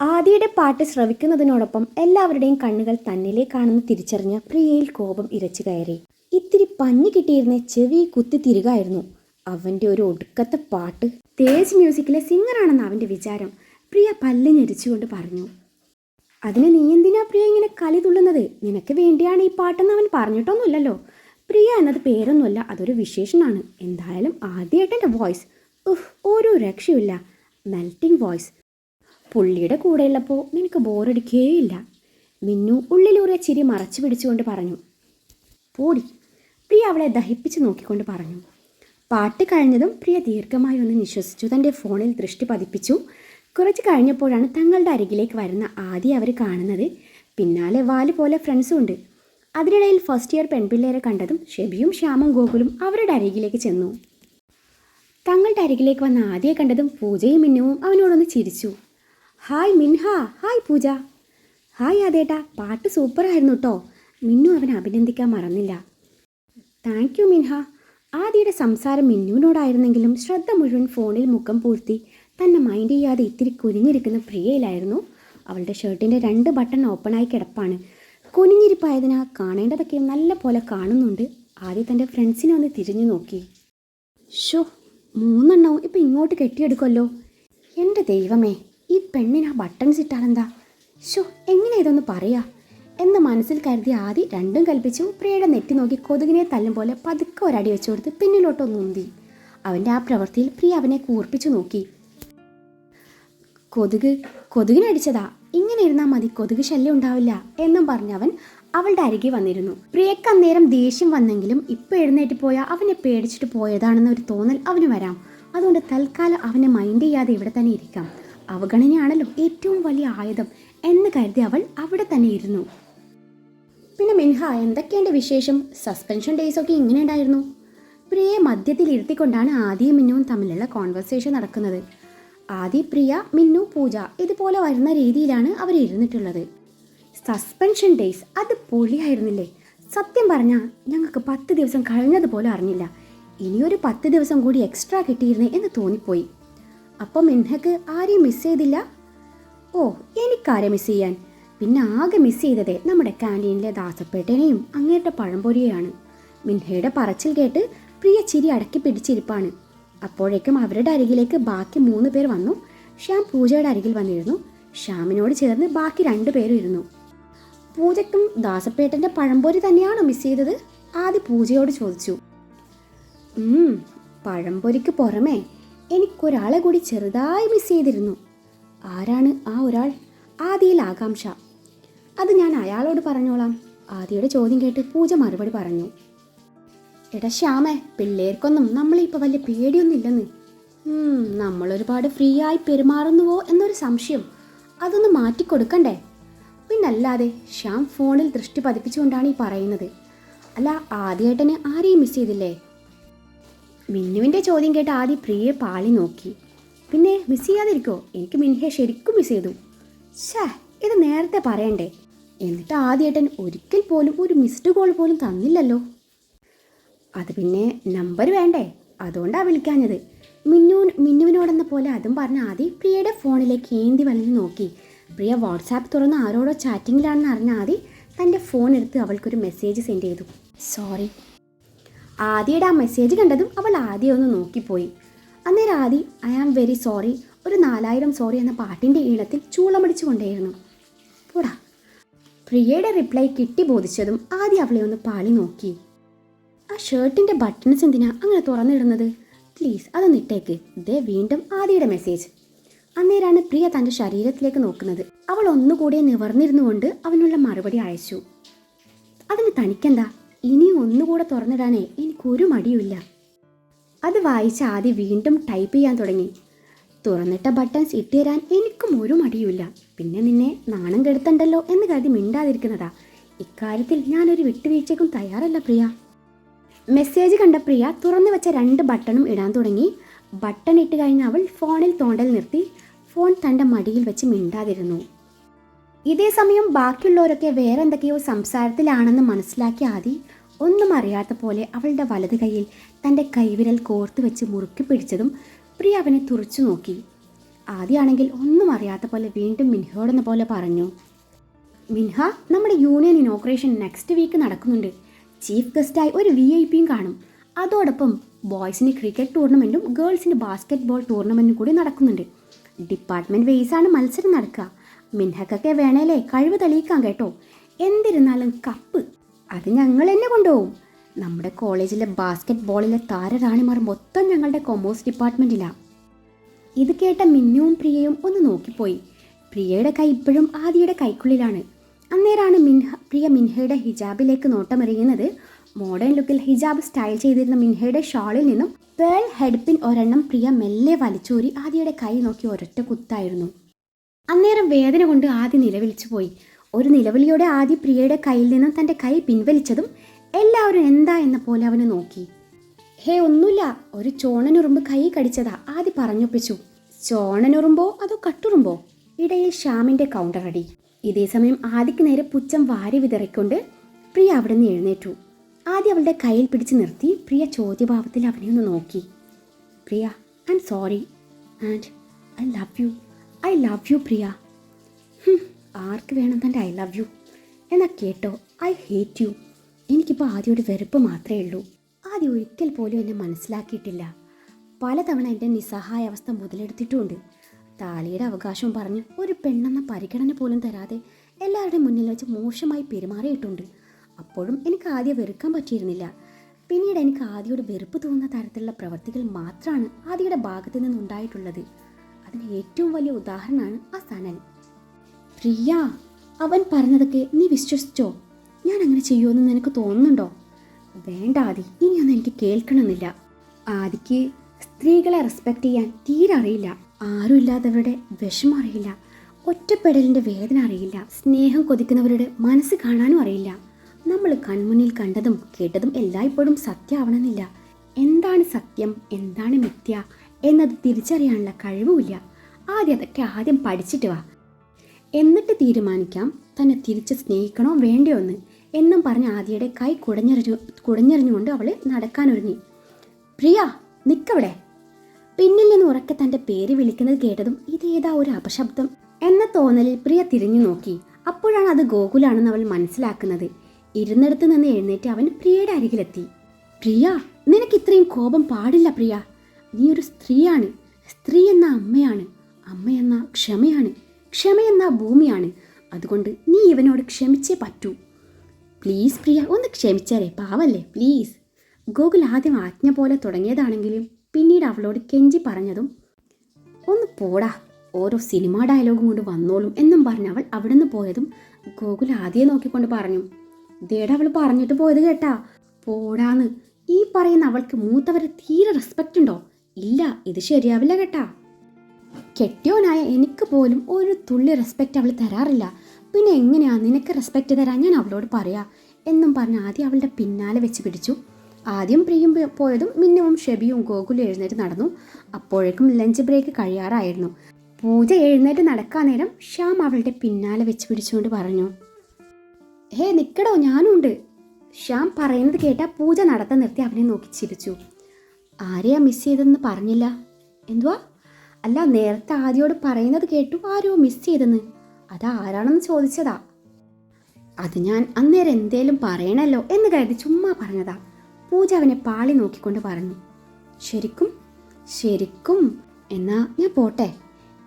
ആദിയുടെ പാട്ട് ശ്രവിക്കുന്നതിനോടൊപ്പം എല്ലാവരുടെയും കണ്ണുകൾ തന്നിലേക്കാണെന്ന് തിരിച്ചറിഞ്ഞ പ്രിയയിൽ കോപം ഇരച്ചു കയറി. ഇത്തിരി പഞ്ഞു കിട്ടിയിരുന്ന ചെവി കുത്തി തിരികായിരുന്നു. അവന്റെ ഒരു ഒടുക്കത്തെ പാട്ട്. തേജ് മ്യൂസിക്കിലെ സിംഗറാണെന്ന് അവന്റെ വിചാരം. പ്രിയ പല്ല് ഞെരിച്ചുകൊണ്ട് പറഞ്ഞു. അതിന് നീ എന്തിനാ പ്രിയ ഇങ്ങനെ കലി തുള്ളുന്നത്? നിനക്ക് വേണ്ടിയാണ് ഈ പാട്ടെന്ന് അവൻ പറഞ്ഞിട്ടൊന്നുമില്ലല്ലോ. പ്രിയ എന്നത് പേരൊന്നുമല്ല അതൊരു വിശേഷനാണ്. എന്തായാലും ആദ്യമായിട്ട് എന്റെ വോയിസ്. ഉഹ് ഒരു രക്ഷയുമില്ല. Melting voice. പുള്ളിയുടെ കൂടെയുള്ളപ്പോൾ നിനക്ക് ബോറടിക്കുകയില്ല മിന്നു ഉള്ളിലൂറിയ ചിരി മറച്ചു പിടിച്ചുകൊണ്ട് പറഞ്ഞു പോടി. പ്രിയ അവളെ ദഹിപ്പിച്ച് നോക്കിക്കൊണ്ട് പറഞ്ഞു. പാട്ട് കഴിഞ്ഞതും പ്രിയ ദീർഘമായി ഒന്ന് നിശ്വസിച്ചു. തന്റെ ഫോണിൽ ദൃഷ്ടി പതിപ്പിച്ചു. കുറച്ച് കഴിഞ്ഞപ്പോഴാണ് തങ്ങളുടെ അരികിലേക്ക് വരുന്ന ആദ്യം അവർ കാണുന്നത്. പിന്നാലെ വാൽ പോലെ ഫ്രണ്ട്സും ഉണ്ട്. അതിനിടയിൽ ഫസ്റ്റ് ഇയർ പെൺപിള്ളേരെ കണ്ടതും ഷെബിയും ശ്യാമും ഗോകുലും അവരുടെ അരികിലേക്ക് ചെന്നു. തങ്ങളുടെ അരികിലേക്ക് വന്ന ആദ്യം കണ്ടതും പൂജയും മിന്നുവും അവനോടൊന്ന് ചിരിച്ചു. Hi Minha hi Pooja. Hi അതേട്ടാ പാട്ട് സൂപ്പറായിരുന്നു കേട്ടോ മിന്നു അവനെ അഭിനന്ദിക്കാൻ മറന്നില്ല. താങ്ക് യു മിൻഹ. ആദ്യയുടെ സംസാരം മിന്നുവിനോടായിരുന്നെങ്കിലും ശ്രദ്ധ മുഴുവൻ ഫോണിൽ മുഖം പൂഴ്ത്തി തന്നെ മൈൻഡ് ചെയ്യാതെ ഇത്തിരി കുനിഞ്ഞിരിക്കുന്ന പ്രിയയിലായിരുന്നു. അവളുടെ ഷർട്ടിന്റെ രണ്ട് ബട്ടൺ ഓപ്പണായി കിടപ്പാണ്. കുനിഞ്ഞിരിപ്പായതിനാൽ കാണേണ്ടതൊക്കെ നല്ല പോലെ കാണുന്നുണ്ട്. ആദ്യം തന്റെ ഫ്രണ്ട്സിനെ ഒന്ന് തിരിഞ്ഞു നോക്കി. ഷോ മൂന്നെണ്ണവും ഇപ്പം ഇങ്ങോട്ട് കെട്ടിയെടുക്കുമല്ലോ എന്റെ ദൈവമേ ഈ പെണ്ണിന് ആ ബട്ടൺസ് ഇട്ടാലെന്താ? ഷോ എങ്ങനെ ഇതൊന്ന് പറയാ? എന്ന് മനസ്സിൽ കരുതി ആദ്യം രണ്ടും കൽപ്പിച്ചു പ്രിയയുടെ നെറ്റി നോക്കി കൊതുകിനെ തല്ലും പോലെ പതുക്കെ ഒരടി വെച്ചു കൊടുത്ത് പിന്നിലോട്ടൊന്നുന്തി അവന്റെ ആ പ്രവൃത്തിയിൽ പ്രിയ അവനെ കൂർപ്പിച്ചു നോക്കി. കൊതുക് കൊതുകിനടിച്ചതാ. ഇങ്ങനെ ഇരുന്നാൽ മതി കൊതുക് ശല്യം ഉണ്ടാവില്ല എന്നും പറഞ്ഞവൻ അവളുടെ അരികെ വന്നിരുന്നു. പ്രിയക്ക് അന്നേരം ദേഷ്യം വന്നെങ്കിലും ഇപ്പൊ എഴുന്നേറ്റ് പോയാൽ അവനെ പേടിച്ചിട്ട് പോയതാണെന്ന ഒരു തോന്നൽ അവന് വരാം. അതുകൊണ്ട് തൽക്കാലം അവനെ മൈൻഡ് ചെയ്യാതെ ഇവിടെ തന്നെ ഇരിക്കാം. അവഗണനയാണല്ലോ ഏറ്റവും വലിയ ആയുധം എന്ന് കരുതി അവൾ അവിടെ തന്നെ ഇരുന്നു. പിന്നെ മിൻഹ എന്തൊക്കെയുണ്ട് വിശേഷം? സസ്പെൻഷൻ ഡേയ്സ് ഒക്കെ ഇങ്ങനെ ഉണ്ടായിരുന്നു. പ്രിയയെ മധ്യത്തിൽ ഇരുത്തിക്കൊണ്ടാണ് ആദ്യം മിന്നുവും തമ്മിലുള്ള കോൺവെർസേഷൻ നടക്കുന്നത്. ആദി പ്രിയ മിന്നു പൂജ ഇതുപോലെ വരുന്ന രീതിയിലാണ് അവർ ഇരുന്നിട്ടുള്ളത്. സസ്പെൻഷൻ ഡേയ്സ് അത് പൊളിയായിരുന്നില്ലേ? സത്യം പറഞ്ഞാൽ ഞങ്ങൾക്ക് പത്ത് ദിവസം കഴിഞ്ഞതുപോലെ അറിഞ്ഞില്ല. ഇനിയൊരു പത്ത് ദിവസം കൂടി എക്സ്ട്രാ കിട്ടിയിരുന്നേ എന്ന് തോന്നിപ്പോയി. അപ്പം മിൻഹക്ക് ആരെയും മിസ് ചെയ്തില്ല? ഓ എനിക്കാരെ മിസ് ചെയ്യാൻ. പിന്നെ ആകെ മിസ് ചെയ്തതേ നമ്മുടെ ക്യാന്റീനിലെ ദാസപ്പേട്ടനെയും അങ്ങേരുടെ പഴംപൊരിയെയാണ്. മിൻഹയുടെ പറച്ചിൽ കേട്ട് പ്രിയ ചിരി അടക്കി പിടിച്ചിരിപ്പാണ്. അപ്പോഴേക്കും അവരുടെ അരികിലേക്ക് ബാക്കി മൂന്ന് പേർ വന്നു. ശ്യാം പൂജയുടെ അരികിൽ വന്നിരുന്നു. ശ്യാമിനോട് ചേർന്ന് ബാക്കി രണ്ടു പേരും ഇരുന്നു. പൂജയ്ക്കും ദാസപ്പേട്ടന്റെ പഴംപൊരി തന്നെയാണോ മിസ് ചെയ്തത്? ആദ്യ പൂജയോട് ചോദിച്ചു. പഴംപൊരിക്ക് പുറമെ എനിക്കൊരാളെ കൂടി ചെറുതായി മിസ് ചെയ്തിരുന്നു. ആരാണ് ആ ഒരാൾ? ആദിയിൽ ആകാംക്ഷ. അത് ഞാൻ അയാളോട് പറഞ്ഞോളാം. ആദിയുടെ ചോദ്യം കേട്ട് പൂജ മറുപടി പറഞ്ഞു. എടാ ശ്യാമേ പിള്ളേർക്കൊന്നും നമ്മളിപ്പോൾ വലിയ പേടിയൊന്നും ഇല്ലെന്ന് ഉം, നമ്മളൊരുപാട് ഫ്രീ ആയി പെരുമാറുന്നുവോ എന്നൊരു സംശയം. അതൊന്ന് മാറ്റിക്കൊടുക്കണ്ടേ? പിന്നല്ലാതെ ശ്യാം ഫോണിൽ ദൃഷ്ടി പതിപ്പിച്ചുകൊണ്ടാണ് ഈ പറയുന്നത്. അല്ല ആദ്യേട്ടന് ആരെയും മിസ് ചെയ്തില്ലേ? മിന്നുവിന്റെ ചോദ്യം കേട്ട് ആദ്യം പ്രിയെ പാളി നോക്കി. പിന്നെ മിസ് ചെയ്യാതിരിക്കോ? എനിക്ക് മിൻഹയെ ശരിക്കും മിസ് ചെയ്തു. ഷാ ഇത് നേരത്തെ പറയണ്ടേ? എന്നിട്ട് ആദ്യേട്ടൻ ഒരിക്കൽ പോലും ഒരു മിസ്ഡ് കോൾ പോലും തന്നില്ലല്ലോ. അത് പിന്നെ നമ്പർ വേണ്ടേ? അതുകൊണ്ടാണ് വിളിക്കാഞ്ഞത്. മിന്നു മിന്നുവിനോടെന്ന പോലെ അതും പറഞ്ഞ ആദ്യം പ്രിയയുടെ ഫോണിലേക്ക് ഏന്തി വലിഞ്ഞു നോക്കി. പ്രിയ വാട്സാപ്പ് തുറന്ന് ആരോടോ ചാറ്റിങ്ങിലാണെന്ന് അറിഞ്ഞ ആദി തന്റെ ഫോൺ എടുത്ത് അവൾക്കൊരു മെസ്സേജ് സെൻഡ് ചെയ്തു. സോറി ആദിയുടെ ആ മെസ്സേജ് കണ്ടതും അവൾ ആദ്യം ഒന്ന് നോക്കിപ്പോയി. അന്നേരം Adi I am very sorry ഒരു നാലായിരം സോറി എന്ന പാട്ടിന്റെ ഈണത്തിൽ ചൂളമടിച്ചു കൊണ്ടേയിരുന്നു. പോടാ. പ്രിയയുടെ റിപ്ലൈ കിട്ടി ബോധിച്ചതും ആദ്യം അവളെ ഒന്ന് പാളി നോക്കി. ആ ഷർട്ടിന്റെ ബട്ടൺസ് എന്തിനാ അങ്ങനെ തുറന്നിടുന്നത്? പ്ലീസ് അതൊന്ന് ഇട്ടേക്ക്. ഇതേ വീണ്ടും ആദിയുടെ മെസ്സേജ് അന്നേരാണ് പ്രിയ തന്റെ ശരീരത്തിലേക്ക് നോക്കുന്നത്. അവൾ ഒന്നുകൂടി നിവർന്നിരുന്നുകൊണ്ട് അവനുള്ള മറുപടി അയച്ചു. അതിന് തനിക്കെന്താ? ഇനിയും ഒന്നുകൂടെ തുറന്നിടാനേ എനിക്കൊരു മടിയുമില്ല. അത് വായിച്ച ആദ്യം വീണ്ടും ടൈപ്പ് ചെയ്യാൻ തുടങ്ങി. തുറന്നിട്ട ബട്ടൺസ് ഇട്ടുതരാൻ എനിക്കും ഒരു മടിയുമില്ല. പിന്നെ നിന്നെ നാണം കെടുത്തണ്ടല്ലോ എന്ന് കരുതി മിണ്ടാതിരിക്കുന്നതാ. ഇക്കാര്യത്തിൽ ഞാനൊരു വിട്ടുവീഴ്ചയ്ക്കും തയ്യാറല്ല പ്രിയ. മെസ്സേജ് കണ്ട പ്രിയ തുറന്നു വെച്ച രണ്ട് ബട്ടണും ഇടാൻ തുടങ്ങി. ബട്ടൺ ഇട്ട് കഴിഞ്ഞ അവൾ ഫോണിൽ തോണ്ടൽ നിർത്തി. ഫോൺ തന്റെ മടിയിൽ വെച്ച് മിണ്ടാതിരുന്നു. ഇതേ സമയം ബാക്കിയുള്ളവരൊക്കെ വേറെ എന്തൊക്കെയോ സംസാരത്തിലാണെന്ന് മനസ്സിലാക്കിയ ആദി ഒന്നും അറിയാത്ത പോലെ അവളുടെ വലത് കൈയിൽ തന്റെ കൈവിരൽ കോർത്ത് വെച്ച് മുറുക്കി പിടിച്ചതും പ്രിയ അവനെ തുറച്ചു നോക്കി. ആദ്യമാണെങ്കിൽ ഒന്നും അറിയാത്ത പോലെ വീണ്ടും മിൻഹയോടെന്ന പോലെ പറഞ്ഞു. മിൻഹ നമ്മുടെ യൂണിയൻ ഇനോഗ്രേഷൻ നെക്സ്റ്റ് വീക്ക് നടക്കുന്നുണ്ട്. ചീഫ് ഗസ്റ്റായി ഒരു വി ഐ പിയും കാണും. അതോടൊപ്പം ബോയ്സിന് ക്രിക്കറ്റ് ടൂർണമെന്റും ഗേൾസിന് ബാസ്ക്കറ്റ് ബോൾ ടൂർണമെന്റും കൂടി നടക്കുന്നുണ്ട്. ഡിപ്പാർട്ട്മെന്റ് വെയ്സാണ് മത്സരം നടക്കുക. മിൻഹക്കൊക്കെ വേണേലേ കഴിവ് തെളിയിക്കാം കേട്ടോ. എന്തിരുന്നാലും കപ്പ് അത് ഞങ്ങൾ തന്നെ കൊണ്ടുപോകും. നമ്മുടെ കോളേജിലെ ബാസ്ക്കറ്റ് ബോളിലെ താരറാണിമാർ മൊത്തം ഞങ്ങളുടെ കൊമേഴ്സ് ഡിപ്പാർട്ട്മെന്റിലാണ് ഇത് കേട്ട മിന്നുവും പ്രിയയും ഒന്ന് നോക്കിപ്പോയി. പ്രിയയുടെ കൈ ഇപ്പോഴും ആദിയുടെ കൈക്കുള്ളിലാണ്. അന്നേരാണ് മിൻഹ പ്രിയ മിൻഹയുടെ ഹിജാബിലേക്ക് നോട്ടമെറിയുന്നത്. മോഡേൺ ലുക്കിൽ ഹിജാബ് സ്റ്റൈൽ ചെയ്തിരുന്ന മിൻഹയുടെ ഷാളിൽ നിന്നും പേൾ ഹെഡ്പിൻ ഒരെണ്ണം പ്രിയ മെല്ലെ വലിച്ചൂരി ആദിയുടെ കൈ നോക്കി ഒരൊറ്റ കുത്തായിരുന്നു. അന്നേരം വേദന കൊണ്ട് ആദ്യ നിലവിളിച്ചു പോയി. ഒരു നിലവിളിയോടെ ആദ്യ പ്രിയയുടെ കയ്യിൽ നിന്നും തന്റെ കൈ പിൻവലിച്ചതും എല്ലാവരും എന്താ എന്ന പോലെ അവന് നോക്കി. ഹേ ഒന്നുമില്ല ഒരു ചോണനുറുമ്പ് കൈ കടിച്ചതാ ആദ്യ പറഞ്ഞൊപ്പിച്ചു. ചോണനുറുമ്പോ അതോ കട്ടുറുമ്പോ? ഇടയിൽ ശ്യാമിന്റെ കൗണ്ടർ അടി ഇതേ സമയം ആദിക്ക് നേരെ പുച്ഛം വാരി വിതറിക്കൊണ്ട് പ്രിയ അവിടെ നിന്ന് എഴുന്നേറ്റു. ആദ്യം അവളുടെ കയ്യിൽ പിടിച്ച് നിർത്തി പ്രിയ ചോദ്യഭാവത്തിൽ അവനെ ഒന്ന് നോക്കി. Priya I am sorry and I love you I love you Priya ആർക്ക് വേണം തന്റെ ഐ ലവ് യു എന്നാ കേട്ടോ ഐ ഹേറ്റ് യു എനിക്കിപ്പോൾ ആദ്യയുടെ വെറുപ്പ് മാത്രമേ ഉള്ളൂ. ആദ്യം ഒരിക്കൽ പോലും എന്നെ മനസ്സിലാക്കിയിട്ടില്ല. പലതവണ എന്റെ നിസ്സഹായ അവസ്ഥ മുതലെടുത്തിട്ടുമുണ്ട്. താലിയുടെ അവകാശവും പറഞ്ഞ് ഒരു പെണ്ണെന്ന പരിഗണന പോലും തരാതെ എല്ലാവരുടെയും മുന്നിൽ വെച്ച് മോശമായി പെരുമാറിയിട്ടുണ്ട്. അപ്പോഴും എനിക്ക് ആദ്യം വെറുക്കാൻ പറ്റിയിരുന്നില്ല. പിന്നീട് എനിക്ക് ആദ്യയോട് വെറുപ്പ് തോന്നുന്ന തരത്തിലുള്ള പ്രവൃത്തികൾ മാത്രമാണ് ആദ്യയുടെ ഭാഗത്തു നിന്നുണ്ടായിട്ടുള്ളത് അതിന് ഏറ്റവും വലിയ ഉദാഹരണമാണ് ആ സനൽ. പ്രിയ അവൻ പറഞ്ഞതൊക്കെ നീ വിശ്വസിച്ചോ? ഞാൻ അങ്ങനെ ചെയ്യുമെന്ന് നിനക്ക് തോന്നുന്നുണ്ടോ? വേണ്ട ആദി. ഇനിയൊന്നും എനിക്ക് കേൾക്കണമെന്നില്ല. ആദിക്ക് സ്ത്രീകളെ റെസ്പെക്റ്റ് ചെയ്യാൻ തീരെ അറിയില്ല. ആരുമില്ലാത്തവരുടെ വിഷമം അറിയില്ല. ഒറ്റപ്പെടലിന്റെ വേദന അറിയില്ല. സ്നേഹം കൊതിക്കുന്നവരുടെ മനസ്സ് കാണാനും അറിയില്ല. നമ്മൾ കൺമുന്നിൽ കണ്ടതും കേട്ടതും എല്ലായ്പ്പോഴും സത്യമാവണമെന്നില്ല എന്താണ് സത്യം? എന്താണ് മിഥ്യ? എന്നത് തിരിച്ചറിയാനുള്ള കഴിവുമില്ല. ആദ്യം അതൊക്കെ ആദ്യം പഠിച്ചിട്ട് വാ. എന്നിട്ട് തീരുമാനിക്കാം. തന്നെ തിരിച്ച് സ്നേഹിക്കണോ വേണ്ടയോ എന്ന്. എന്നും പറഞ്ഞ് ആദ്യയുടെ കൈ കുടഞ്ഞെറിഞ്ഞു കുടഞ്ഞെറിഞ്ഞുകൊണ്ട് അവൾ നടക്കാനൊരുങ്ങി. പ്രിയ നിക്കവിടെ? പിന്നിൽ നിന്ന് ഉറക്കെ തന്റെ പേര് വിളിക്കുന്നത് കേട്ടതും ഇതേതാ ഒരു അപശബ്ദം എന്ന തോന്നലിൽ പ്രിയ തിരിഞ്ഞു നോക്കി. അപ്പോഴാണ് അത് ഗോകുലാണെന്ന് അവൾ മനസ്സിലാക്കുന്നത്. ഇരുന്നിടത്ത് നിന്ന് എഴുന്നേറ്റ് അവൻ പ്രിയയുടെ അരികിലെത്തി. പ്രിയ നിനക്ക് ഇത്രയും കോപം പാടില്ല പ്രിയ. നീ ഒരു സ്ത്രീയാണ്. സ്ത്രീ എന്ന അമ്മയാണ്. അമ്മയെന്ന ക്ഷമയാണ്. ക്ഷമയെന്ന ഭൂമിയാണ്. അതുകൊണ്ട് നീ ഇവനോട് ക്ഷമിച്ചേ പറ്റൂ. പ്ലീസ് പ്രിയ ഒന്ന് ക്ഷമിച്ചാലേ പാവല്ലേ? പ്ലീസ്. ഗോകുൽ ആദ്യം ആജ്ഞ പോലെ തുടങ്ങിയതാണെങ്കിലും പിന്നീട് അവളോട് കെഞ്ചി പറഞ്ഞതും ഒന്ന് പോടാ ഓരോ സിനിമാ ഡയലോഗും കൊണ്ട് വന്നോളും എന്നും പറഞ്ഞ് അവൾ അവിടെ നിന്ന് പോയതും ഗോകുൽ ആദ്യം നോക്കിക്കൊണ്ട് പറഞ്ഞു ദേട അവൾ പറഞ്ഞിട്ട് പോയത് കേട്ടാ പോടാന്ന്. ഈ പറയുന്ന അവൾക്ക് മൂത്തവരെ തീരെ റെസ്പെക്റ്റ് ഉണ്ടോ? ഇല്ല ഇത് ശരിയാവില്ല കേട്ടാ. കെട്ടിയോനായ എനിക്ക് പോലും ഒരു തുള്ളി റെസ്പെക്റ്റ് അവൾ തരാറില്ല. പിന്നെ എങ്ങനെയാ നിനക്ക് റെസ്പെക്റ്റ് തരാൻ ഞാൻ അവളോട് പറയാ? എന്നും പറഞ്ഞ് ആദ്യം അവളുടെ പിന്നാലെ വെച്ച് പിടിച്ചു. ആദ്യം പ്രിയും പോയതും മിന്നുവും ഷെബിയും ഗോകുലും എഴുന്നേറ്റ് നടന്നു. അപ്പോഴേക്കും ലഞ്ച് ബ്രേക്ക് കഴിയാറായിരുന്നു. പൂജ എഴുന്നേറ്റ് നടക്കാൻ നേരം ശ്യാം അവളുടെ പിന്നാലെ വെച്ച് പിടിച്ചുകൊണ്ട് പറഞ്ഞു ഹേ നിക്കടോ ഞാനുണ്ട്. ശ്യാം പറയുന്നത് കേട്ട പൂജ നടത്താൻ നിർത്തി അവനെ നോക്കി ചിരിച്ചു. ആരെയാ മിസ് ചെയ്തതെന്ന് പറഞ്ഞില്ല? എന്തുവാ? അല്ല നേരത്തെ ആദ്യോട് പറയുന്നത് കേട്ടു ആരോ മിസ് ചെയ്തെന്ന്. അത് ആരാണെന്ന് ചോദിച്ചതാ. അത് ഞാൻ അന്നേരം എന്തേലും പറയണല്ലോ എന്ന് കരുതി ചുമ്മാ പറഞ്ഞതാ. പൂജ അവനെ പാളി നോക്കിക്കൊണ്ട് പറഞ്ഞു. ശരിക്കും ശരിക്കും എന്നാ ഞാൻ പോട്ടെ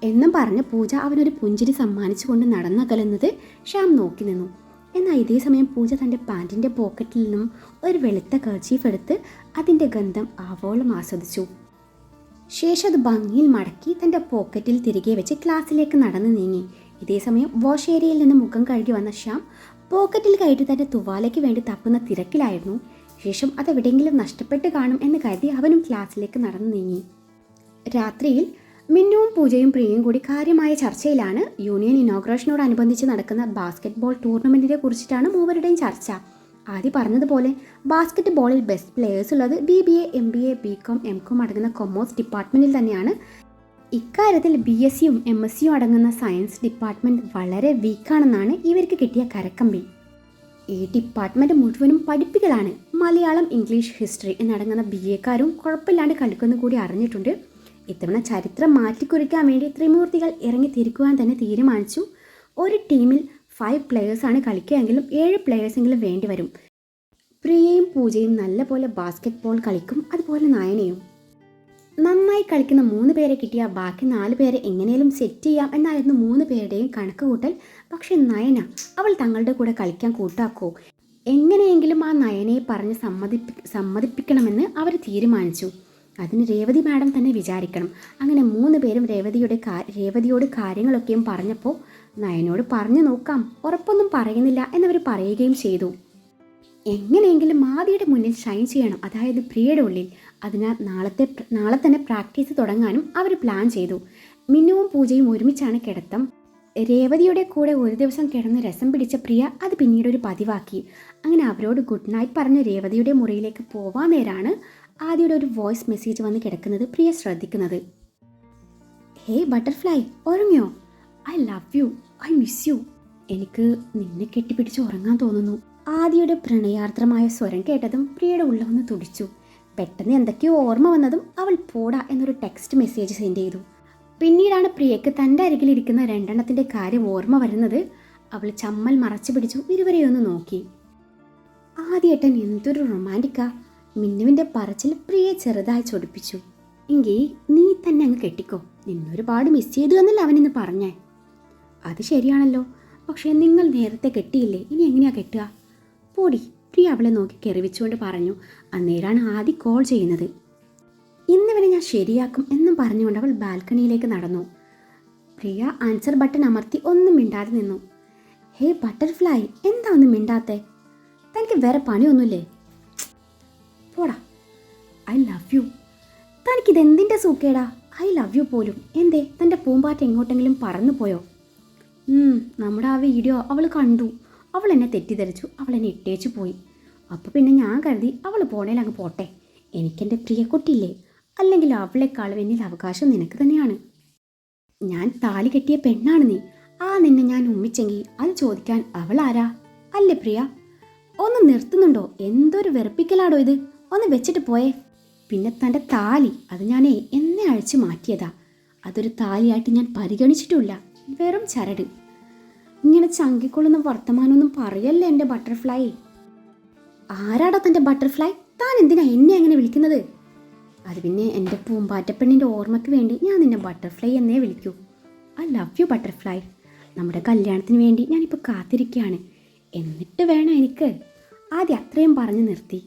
എന്നും പറഞ്ഞ് പൂജ അവനൊരു പുഞ്ചിരി സമ്മാനിച്ചുകൊണ്ട് നടന്നകലുന്നത് ശ്യാം നോക്കി നിന്നു. എന്നാൽ ഇതേ സമയം പൂജ തന്റെ പാന്റിന്റെ പോക്കറ്റിൽ നിന്നും ഒരു വെളുത്ത കർച്ചീഫ് എടുത്ത് അതിന്റെ ഗന്ധം ആവോളം ആസ്വദിച്ചു. ശേഷം അത് ഭംഗിയിൽ മടക്കി തന്റെ പോക്കറ്റിൽ തിരികെ വെച്ച് ക്ലാസ്സിലേക്ക് നടന്നു നീങ്ങി. ഇതേ സമയം വാഷ് ഏരിയയിൽ നിന്ന് മുഖം കഴുകി വന്ന ശ്യാം പോക്കറ്റിൽ കയറ്റി തന്റെ തുവാലയ്ക്ക് വേണ്ടി തപ്പുന്ന തിരക്കിലായിരുന്നു. ശേഷം അതെവിടെയെങ്കിലും നഷ്ടപ്പെട്ട് കാണും എന്ന് കരുതി അവനും ക്ലാസ്സിലേക്ക് നടന്നു നീങ്ങി. രാത്രിയിൽ മിന്നുവും പൂജയും പ്രിയയും കൂടി കാര്യമായ ചർച്ചയിലാണ് യൂണിയൻ ഇനോഗ്രേഷനോടനുബന്ധിച്ച് നടക്കുന്ന ബാസ്ക്കറ്റ് ബോൾ ടൂർണമെന്റിനെ കുറിച്ചിട്ടാണ് മൂവരുടെയും ചർച്ച. ആദ്യം പറഞ്ഞതുപോലെ ബാസ്ക്കറ്റ് ബോളിൽ ബെസ്റ്റ് പ്ലെയേഴ്സ് ഉള്ളത് B B A M B A B com M com അടങ്ങുന്ന കൊമേഴ്സ് ഡിപ്പാർട്ട്മെന്റിൽ തന്നെയാണ്. ഇക്കാര്യത്തിൽ ബി എസ് സിയും എം എസ് സിയും അടങ്ങുന്ന സയൻസ് ഡിപ്പാർട്ട്മെന്റ് വളരെ വീക്കാണെന്നാണ് ഇവർക്ക് കിട്ടിയ കരക്കമ്പി. ഈ ഡിപ്പാർട്ട്മെന്റ് മുഴുവനും പഠിപ്പികളാണ്. മലയാളം ഇംഗ്ലീഷ് ഹിസ്റ്ററി എന്നടങ്ങുന്ന ബി എക്കാരും കുഴപ്പമില്ലാണ്ട് കളിക്കുന്ന കൂടി അറിഞ്ഞിട്ടുണ്ട്. ഇത്തവണ ചരിത്രം മാറ്റിക്കുറിക്കാൻ വേണ്ടി ത്രിമൂർത്തികൾ ഇറങ്ങി തിരിക്കുവാൻ തന്നെ തീരുമാനിച്ചു. ഒരു ടീമിൽ ഫൈവ് പ്ലെയേഴ്സാണ് കളിക്കുകയെങ്കിലും ഏഴ് പ്ലെയേഴ്സെങ്കിലും വേണ്ടി വരും. പ്രിയയും പൂജയും നല്ലപോലെ ബാസ്കറ്റ് ബോൾ കളിക്കും അതുപോലെ നയനയും. നന്നായി കളിക്കുന്ന മൂന്ന് പേരെ കിട്ടിയ ബാക്കി നാല് പേരെ എങ്ങനെയും സെറ്റ് ചെയ്യാം എന്നായിരുന്നു മൂന്ന് പേരുടെയും കണക്ക് കൂട്ടൽ പക്ഷെ നയന അവൾ തങ്ങളുടെ കൂടെ കളിക്കാൻ കൂട്ടാക്കോ? എങ്ങനെയെങ്കിലും ആ നയനയെ പറഞ്ഞ് സമ്മതിപ്പി സമ്മതിപ്പിക്കണമെന്ന് അവർ തീരുമാനിച്ചു. അതിന് രേവതി മാഡം തന്നെ വിചാരിക്കണം. അങ്ങനെ മൂന്ന് പേരും രേവതിയുടെ കാ രേവതിയോട് കാര്യങ്ങളൊക്കെയും പറഞ്ഞപ്പോൾ നയനോട് പറഞ്ഞു നോക്കാം. ഉറപ്പൊന്നും പറയുന്നില്ല എന്നവർ പറയുകയും ചെയ്തു. എങ്ങനെയെങ്കിലും മാതിയുടെ മുന്നിൽ ഷൈൻ ചെയ്യണം. അതായത് പ്രിയയുടെ ഉള്ളിൽ. അതിനാൽ നാളത്തെ നാളെ തന്നെ പ്രാക്ടീസ് തുടങ്ങാനും അവർ പ്ലാൻ ചെയ്തു. മിന്നുവും പൂജയും ഒരുമിച്ചാണ് കിടത്തം. രേവതിയുടെ കൂടെ ഒരു ദിവസം കിടന്ന് രസം പിടിച്ച പ്രിയ അത് പിന്നീട് ഒരു പതിവാക്കി. അങ്ങനെ അവരോട് ഗുഡ് നൈറ്റ് പറഞ്ഞ് രേവതിയുടെ മുറിയിലേക്ക് പോവാൻ നേരാണ് ആദ്യയുടെ ഒരു വോയിസ് മെസ്സേജ് വന്ന് കിടക്കുന്നത് പ്രിയ ശ്രദ്ധിക്കുന്നത്. ഹേ ബട്ടർഫ്ലൈ ഉറങ്ങിയോ? I love you I miss you എനിക്ക് നിന്നെ കെട്ടിപ്പിടിച്ച് ഉറങ്ങാൻ തോന്നുന്നു. ആദ്യയുടെ പ്രണയാർദ്രമായ സ്വരം കേട്ടതും പ്രിയയുടെ ഉള്ളൊന്ന് തുടിച്ചു. പെട്ടെന്ന് എന്തൊക്കെയോ ഓർമ്മ വന്നതും അവൾ പോടാ എന്നൊരു ടെക്സ്റ്റ് മെസ്സേജ് സെൻഡ് ചെയ്തു. പിന്നീടാണ് പ്രിയക്ക് തന്റെ അരികിലിരിക്കുന്ന രണ്ടെണ്ണത്തിന്റെ കാര്യം ഓർമ്മ വരുന്നത്. അവൾ ചമ്മൽ മറച്ചു പിടിച്ചു ഇരുവരെയൊന്ന് നോക്കി. ആദ്യേട്ടൻ എന്തൊരു റൊമാന്റിക്ക മിന്നുവിന്റെ പറച്ചിൽ പ്രിയെ ചെറുതായി ചൊടിപ്പിച്ചു. എങ്കിൽ നീ തന്നെ അങ്ങ് കെട്ടിക്കോ നിന്നൊരുപാട് മിസ് ചെയ്തു എന്നല്ല അവനിന്ന് പറഞ്ഞേ. അത് ശരിയാണല്ലോ പക്ഷേ നിങ്ങൾ നേരത്തെ കെട്ടിയില്ലേ ഇനി എങ്ങനെയാ കെട്ടുക? പോടി പ്രിയ അവളെ നോക്കി കെറിവിച്ചുകൊണ്ട് പറഞ്ഞു അന്നേരാണ് ആദി കോൾ ചെയ്യുന്നത്. ഇന്നിവനെ ഞാൻ ശരിയാക്കും എന്നും പറഞ്ഞുകൊണ്ട് അവൾ ബാൽക്കണിയിലേക്ക് നടന്നു. പ്രിയ ആൻസർ ബട്ടൺ അമർത്തി ഒന്നും മിണ്ടാതെ നിന്നു. ഹേ ബട്ടർഫ്ലൈ എന്താ ഒന്നും മിണ്ടാത്തെ? തനിക്ക് വേറെ പണിയൊന്നുമില്ലേ? പോടാ ഐ ലവ് യു തനിക്കിത് എന്തിന്റെ സൂക്കേടാ? ഐ ലവ് യു പോലും. എന്തേ തന്റെ പൂമ്പാറ്റ എങ്ങോട്ടെങ്കിലും പറന്നു പോയോ? നമ്മുടെ ആ വീഡിയോ അവൾ കണ്ടു. അവൾ എന്നെ തെറ്റിദ്ധരിച്ചു. അവൾ എന്നെ ഇട്ടേച്ചു പോയി. അപ്പോൾ പിന്നെ ഞാൻ കരുതി അവൾ പോണേൽ അങ്ങ് പോട്ടെ. എനിക്കെന്റെ പ്രിയക്കുട്ടിയില്ലേ അല്ലെങ്കിൽ അവളെക്കാളും എന്നിൽ അവകാശം നിനക്ക് തന്നെയാണ്. ഞാൻ താലി കെട്ടിയ പെണ്ണാണ് നീ. ആ നിന്നെ ഞാൻ ഉമ്മിച്ചെങ്കിൽ അത് ചോദിക്കാൻ അവൾ ആരാ? അല്ലേ പ്രിയ? ഒന്ന് നിർത്തുന്നുണ്ടോ? എന്തൊരു വെറുപ്പിക്കലാടോ ഇത്? ഒന്ന് വെച്ചിട്ട് പോയേ. പിന്നെ തന്റെ താലി അത് ഞാനേ എന്നെ അഴിച്ചു മാറ്റിയതാ. അതൊരു താലിയായിട്ട് ഞാൻ പരിഗണിച്ചിട്ടില്ല വെറും ചരട്. ഇങ്ങനെ ചങ്കിക്കൊള്ളുന്ന വർത്തമാനമൊന്നും പറയല്ലേ എന്റെ ബട്ടർഫ്ലൈ? ആരാടാ തന്റെ ബട്ടർഫ്ലൈ? താൻ എന്തിനാ എന്നെ അങ്ങനെ വിളിക്കുന്നത്? അത് പിന്നെ എന്റെ പൂമ്പാറ്റപ്പെണ്ണിന്റെ ഓർമ്മയ്ക്ക് വേണ്ടി ഞാൻ നിന്നെ ബട്ടർഫ്ലൈ എന്നേ വിളിക്കൂ. I love you butterfly. നമ്മുടെ കല്യാണത്തിന് വേണ്ടി ഞാനിപ്പോൾ കാത്തിരിക്കുകയാണ്. എന്നിട്ട് വേണം എനിക്ക് ആദ്യം അത്രയും പറഞ്ഞു നിർത്തി.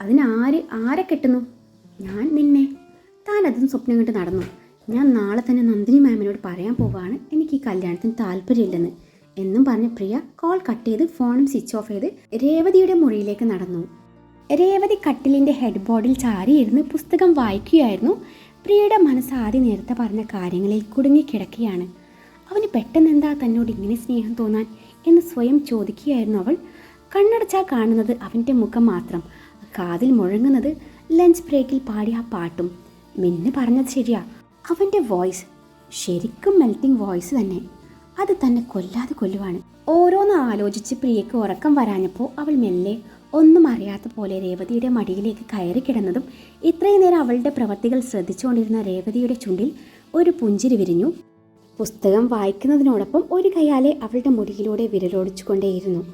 അതിനാര് ആരെ കെട്ടുന്നു? ഞാൻ നിന്നെ. താൻ അതും സ്വപ്നം കണ്ട് നടന്നു. ഞാൻ നാളെ തന്നെ നന്ദിനി മാമിനോട് പറയാൻ പോവാണ്. എനിക്ക് ഈ കല്യാണത്തിന് താല്പര്യമില്ലെന്ന്. എന്നും പറഞ്ഞ് പ്രിയ കോൾ കട്ട് ചെയ്ത് ഫോണും സ്വിച്ച് ഓഫ് ചെയ്ത് രേവതിയുടെ മുറിയിലേക്ക് നടന്നു. രേവതി കട്ടിലിന്റെ ഹെഡ് ബോർഡിൽ ചാരിയിരുന്ന് പുസ്തകം വായിക്കുകയായിരുന്നു. പ്രിയയുടെ മനസ്സ് ആദ്യം നേരത്തെ പറഞ്ഞ കാര്യങ്ങളിൽ കുടുങ്ങിക്കിടക്കുകയാണ് അവന് പെട്ടെന്ന് എന്താ തന്നോട് ഇങ്ങനെ സ്നേഹം തോന്നാൻ? എന്ന് സ്വയം ചോദിക്കുകയായിരുന്നു അവൾ. കണ്ണടച്ചാൽ കാണുന്നത് അവന്റെ മുഖം മാത്രം. കാതിൽ മുഴങ്ങുന്നത് ലഞ്ച് ബ്രേക്കിൽ പാടിയ ആ പാട്ടും. മിന്നു പറഞ്ഞത് ശരിയാ. അവന്റെ വോയിസ് ശരിക്കും മെൽറ്റിംഗ് വോയിസ് തന്നെ. അത് തന്നെ കൊല്ലാതെ കൊല്ലുവാണ്. ഓരോന്ന് ആലോചിച്ച് പ്രിയയ്ക്ക് ഉറക്കം വരാഞ്ഞപ്പോൾ അവൾ മെല്ലെ ഒന്നും അറിയാത്ത പോലെ രേവതിയുടെ മടിയിലേക്ക് കയറി കിടന്നതും ഇത്രയും നേരം അവളുടെ പ്രവർത്തികൾ ശ്രദ്ധിച്ചുകൊണ്ടിരുന്ന രേവതിയുടെ ചുണ്ടിൽ ഒരു പുഞ്ചിരി വിരിഞ്ഞു. പുസ്തകം വായിക്കുന്നതിനോടൊപ്പം ഒരു കൈയാലെ അവളുടെ മുടിയിലൂടെ വിരലോടിച്ചുകൊണ്ടേയിരുന്നു.